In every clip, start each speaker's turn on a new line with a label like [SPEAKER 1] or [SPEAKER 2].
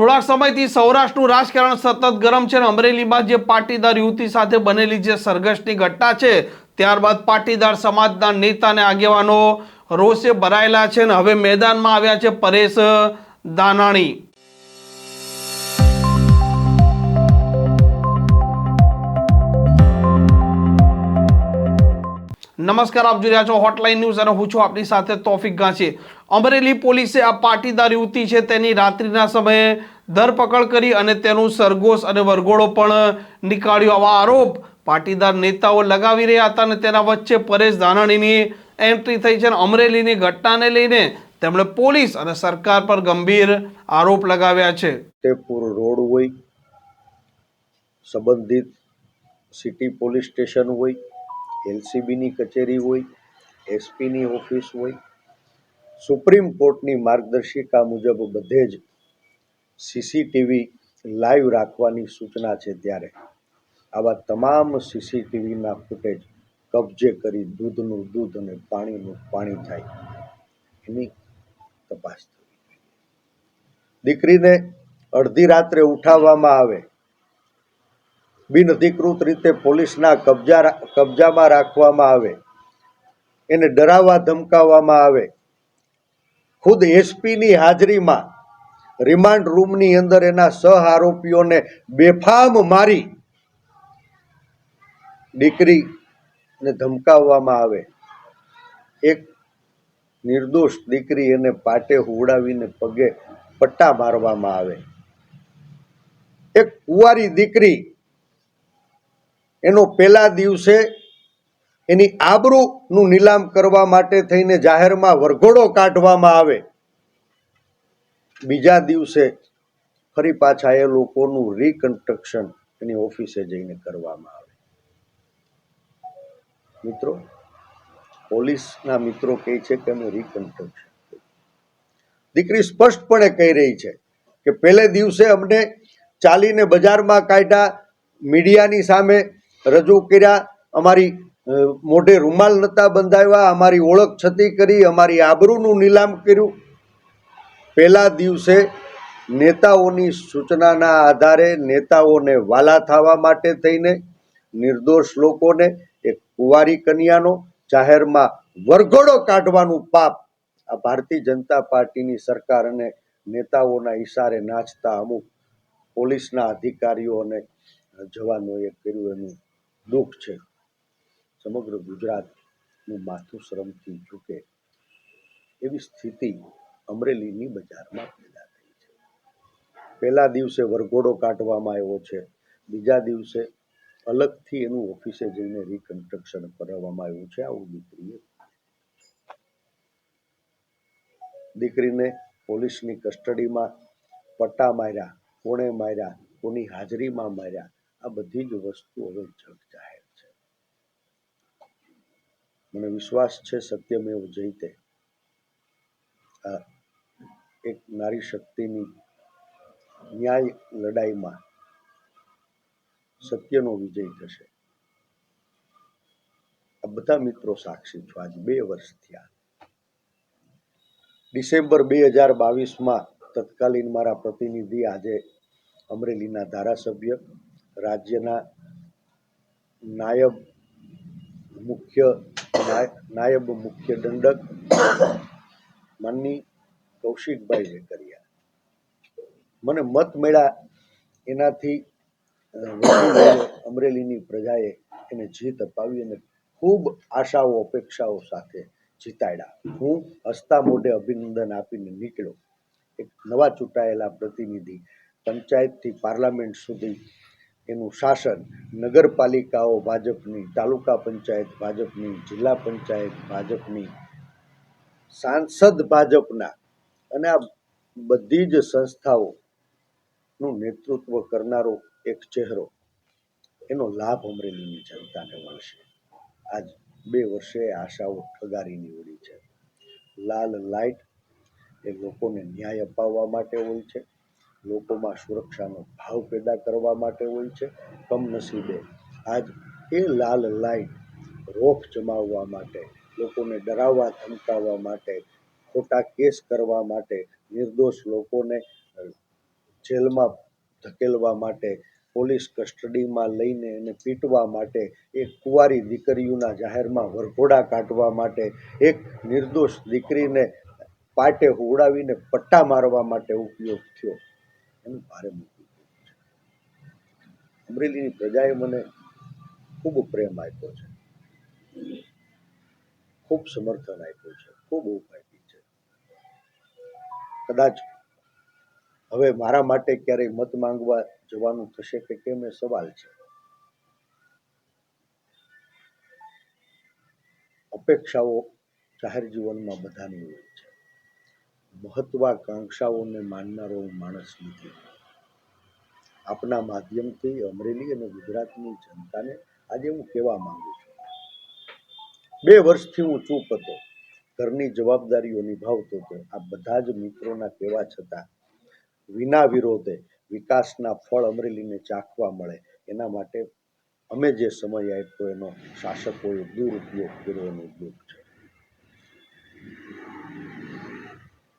[SPEAKER 1] થોડાક સમયથી સૌરાષ્ટ્રનું રાજકારણ સતત ગરમ છે અને અમરેલીમાં જે પાટીદાર યુવતી સાથે બનેલી જે સરઘસની ઘટના છે, ત્યારબાદ પાટીદાર સમાજના નેતા અને આગેવાનો રોષે ભરાયેલા છે અને હવે મેદાનમાં આવ્યા છે પરેશ દાનાણી. નમસ્કાર, આપ જોઈ રહ્યા છો હોટલાઇન ન્યૂઝ અને હું છું આપની સાથે તોફિક ગાંચી અમરેલી પોલીસે આ પાટીદાર યુવતી છે તેની રાત્રિના સમયે ધરપકડ કરી અને તેનું સરગોશ અને વરઘોડો પણ નીકાળ્યો. આવા આરોપ પાટીદાર નેતાઓ લગાવી રહ્યા હતા અને તેના વચ્ચે પરેશ ધાનાણીની એન્ટ્રી થઈ છે અને અમરેલીની ઘટનાને લઈને તેમણે પોલીસ અને સરકાર પર ગંભીર આરોપ લગાવ્યા છે.
[SPEAKER 2] ફતેપુર રોડ હોય, સંબંધિત સિટી પોલીસ સ્ટેશન હોય, એલસીબીની કચેરી હોય, એસપીની ઓફિસ હોય સુપ્રીમ કોર્ટની માર્ગદર્શિકા મુજબ બધે જ સીસીટીવી લાઈવ રાખવાની સૂચના છે ત્યારે. આવા તમામ સીસીટીવીના ફૂટેજ કબજે કરી દૂધનું દૂધ અને પાણીનું પાણી થાય. એની તપાસ થવી દીકરીને અડધી રાત્રે ઉઠાવવામાં આવે. બિનઅધિકૃત રીતે પોલીસના કબજા કબજામાં રાખવામાં આવે. એને ડરાવવા ધમકાવવામાં આવે. ખુદ એસપીની હાજરીમાં રિમાન્ડ રૂમની અંદર એના સહ આરોપીઓને બેફામ મારી દીકરીને ધમકાવવામાં આવે. એક નિર્દોષ દીકરી એને પાટે હુવડાવીને પગે પટ્ટા મારવામાં આવે. એક કુંવારી દીકરી એનો પહેલા દિવસે એની આબરૂનું નીલામ કરવા માટે થઈને જાહેરમાં વરઘોડો કાઢવામાં આવે. બીજા દિવસે ફરી પાછા એ લોકોનું રિકન્સ્ટ્રક્શન એની ઓફિસે જઈને કરવામાં આવે. મિત્રો, પોલીસના મિત્રો કહે છે કે અમે રિકન્સ્ટ્રક્શન દીકરી સ્પષ્ટપણે કહી રહી છે કે પહેલે દિવસે અમને ચાલીને બજારમાં કાઢ્યા, મીડિયાની સામે રજૂ કર્યા, અમારી મોઢે રૂમાલ નહોતા બંધાવ્યા, અમારી ઓળખ છતી કરી, અમારી આબરૂનું નીલામ કર્યું. પહેલા દિવસે નેતાઓની સૂચનાના આધારે નેતાઓને વાલા થવા માટે થઈને નિર્દોષ લોકોને એક કુંવારી કન્યાનો જાહેરમાં વરઘોડો કાઢવાનું પાપ આ ભારતીય જનતા પાર્ટીની સરકાર અને નેતાઓના ઈશારે નાચતા અમુક પોલીસના અધિકારીઓ અને જવાનોએ કર્યું એનું દુઃખ છે. સમગ્ર ગુજરાતનું માથું શ્રમથી ઝૂકે એવી સ્થિતિ અમરેલીની બજારમાં પેદા થઈ છે. પહેલા દિવસે વરઘોડો કાઢવામાં આવ્યો છે. બીજા દિવસે અલગથી એનું ઓફિસે જઈને રિકન્સ્ટ્રક્શન કરાવવામાં આવ્યું છે. આવું દીકરીએ દીકરીને પોલીસની કસ્ટડીમાં પટ્ટા માર્યા, કોણે માર્યા, કોની હાજરીમાં માર્યા, આ બધી જ વસ્તુ હવે જગ જાહેર મને વિશ્વાસ છે સત્યમેવ જયતે. આ એક નારી શક્તિની ન્યાય લડાઈમાં સત્યનો વિજય થશે. આ બધા મિત્રો સાક્ષી છો. આજ બે વર્ષ થયા. ડિસેમ્બર બે હજાર બાવીસમાં તત્કાલીન મારા પ્રતિનિધિ આજે અમરેલીના ધારાસભ્ય, રાજ્યના નાયબ મુખ્ય નાયબ મુખ્ય દંડક માનની કૌશિકભાઈ વેકરિયા. મને મત મળ્યા એનાથી અમરેલીની પ્રજાએ એને જીત અપાવી અને ખૂબ આશાઓ, અપેક્ષાઓ સાથે જીતાડ્યા. હું હસતા મોઢે અભિનંદન આપીને નીકળ્યો. એક નવા ચૂંટાયેલા પ્રતિનિધિ પંચાયતથી પાર્લામેન્ટ સુધી એનું શાસન નગરપાલિકાઓ ભાજપની, તાલુકા પંચાયત ભાજપની, જિલ્લા પંચાયત ભાજપની, સાંસદ ભાજપના અને આ બધી જ સંસ્થાઓનું નેતૃત્વ કરનારો એક ચહેરો એનો લાભ અમરેલીની જનતાને મળશે. આજ બે વર્ષે આશાઓ ઠગારી નીવડી છે. લાલ લાઇટ એ લોકોને ન્યાય અપાવવા માટે હોય છે. લોકોમાં સુરક્ષાનો ભાવ પેદા કરવા માટે હોય છે કમનસીબે. આજ એ લાલ લાઈટ રોફ જમાવવા માટે, લોકોને ડરાવવા, ધમકાવવા માટે, ખોટા કેસ કરવા માટે, નિર્દોષ લોકોને જેલમાં ધકેલવા માટે, પોલીસ કસ્ટડીમાં લઈને એને પીટવા માટે, એક કુંવારી દીકરીઓના જાહેરમાં વરઘોડા કાઢવા માટે, એક નિર્દોષ દીકરીને પાટે હોડાવીને પટ્ટા મારવા માટે ઉપયોગ થયો. એનું ભારે મૂકવું અમરેલીની પ્રજાએ મને ખૂબ પ્રેમ આપ્યો છે. ખૂબ સમર્થન આપ્યું છે. ખૂબ ઊભ છે. કદાચ હવે મારા માટે ક્યારેય મત માંગવા જવાનું થશે કે કેમ એ સવાલ છે. અપેક્ષાઓ જાહેર જીવનમાં બધાની હોય. મહત્વાકાંક્ષાઓને માનનારો માણસ નથી. આપના માધ્યમથી અમરેલી અને ગુજરાતની જનતાને આજે હું કહેવા માંગુ છું. બે વર્ષથી હું ચૂપ હતો. ઘરની જવાબદારીઓ નિભાવતો હતો. આ બધા જ મિત્રોના કહેવા છતાં વિના વિરોધે વિકાસના ફળ અમરેલીને ચાખવા મળે, એના માટે અમે જે સમય આપ્યો એનો શાસકોએ દુરુપયોગ કર્યો એનો દુઃખ છે.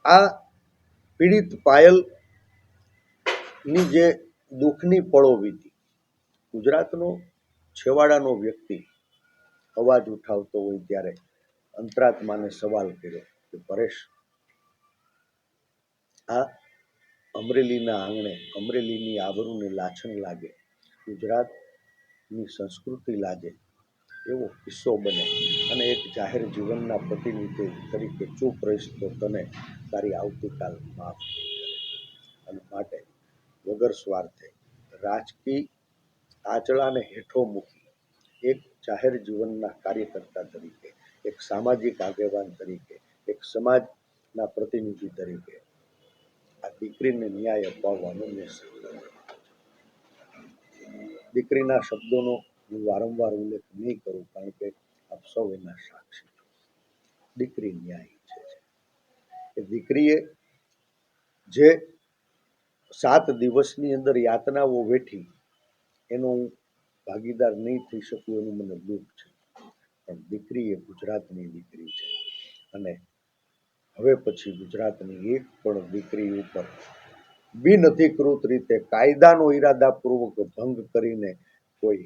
[SPEAKER 2] આ પીડિત પાયલની જે દુઃખની પળો વીતી. ગુજરાતનો છેવાડાનો વ્યક્તિ અવાજ ઉઠાવતો હોય ત્યારે અંતરાત્માને સવાલ કર્યો કે, પરેશ, આ અમરેલીના આંગણે અમરેલીની આબરૂને લાછન લાગે. ગુજરાતની સંસ્કૃતિ લાગે. એવો કિસ્સો બને અને એક જાહેર જીવનના પ્રતિનિધિ તરીકે ચૂપ રહીશ તો તને તારી આવતીકાલ માફ અને માટે વગર સ્વાર્થે રાજકીય આચળાને હેઠો મૂકી એક જાહેર જીવનના કાર્યકર્તા તરીકે, એક સામાજિક આગેવાન તરીકે, એક સમાજના પ્રતિનિધિ તરીકે આ દીકરીને ન્યાય અપાવવાનો છે. દીકરીના શબ્દોનો હું વારંવાર ઉલ્લેખ નહીં કરું કારણ કે આપ સૌ એના સાક્ષી છો. દીકરી ન્યાય છે. એ દીકરીએ જે સાત દિવસની અંદર યાતનાઓ વેઠી, એનો હું ભાગીદાર નહીં થઈ શકું એનું મને દુઃખ છે. પણ દીકરી એ ગુજરાતની દીકરી છે. અને હવે પછી ગુજરાતની એક પણ દીકરી ઉપર બિન અધિકૃત રીતે કાયદાનો ઈરાદાપૂર્વક ભંગ કરીને કોઈ